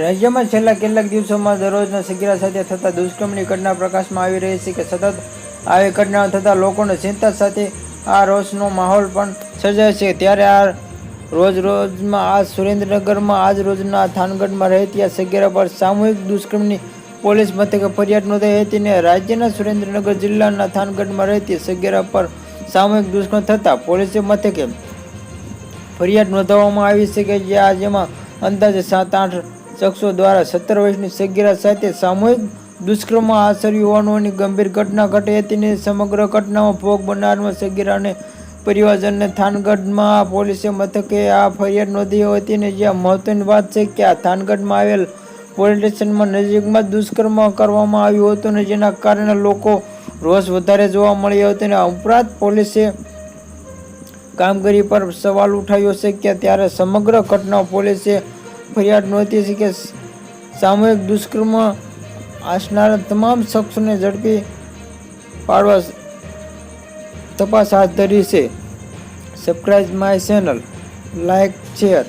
રાજ્યમાં છેલ્લા કેટલાક દિવસોમાં દરરોજના સગીરા સાથે થતા દુષ્કર્મની ઘટના પ્રકાશમાં આવી રહી છે કે સતત આવી ઘટનાઓ થતાં લોકોને ચિંતા સાથે આ રોષનો માહોલ પણ સર્જાય છે. ત્યારે આ રોજ રોજમાં આ સુરેન્દ્રનગરમાં આજ રોજના થાનગઢમાં રહેતી આ સગીરા પર સામૂહિક દુષ્કર્મની પોલીસ મથકે ફરિયાદ નોંધાઈ હતી ને રાજ્યના સુરેન્દ્રનગર જિલ્લાના થાનગઢમાં રહેતી સગીરા પર સામૂહિક દુષ્કર્મ થતાં પોલીસે મથકે ફરિયાદ નોંધાવવામાં આવી છે કે જે આજેમાં જેમાં અંદાજે સાત આઠ શખ્સો દ્વારા સત્તર વર્ષની સગીરા સાથે સામૂહિક દુષ્કર્મ આચર્યું હોવાની ગંભીર ઘટના ઘટી હતી ને સમગ્ર ઘટનામાં ભોગ બનનારમાં સગીરાને પરિવારજનને થાનગઢમાં પોલીસે મથકે આ ફરિયાદ નોંધી હતી ને જ્યાં મહત્વની વાત છે કે આ થાનગઢમાં આવેલ પોલીસ સ્ટેશનમાં નજીકમાં દુષ્કર્મ કરવામાં આવ્યું હતું ને જેના કારણે લોકો રોષ વધારે જોવા મળ્યો હતો ને ઉપરાંત પોલીસે કામગીરી પર સવાલ ઉઠાવ્યો છે કે ત્યારે સમગ્ર ઘટના પોલીસે ફરિયાદ નોંધી છે કે સામૂહિક દુષ્કર્મ આસનારા તમામ શખ્સોને ઝડપી પાડવા તપાસ હાથ ધરી છે. Subscribe my channel like share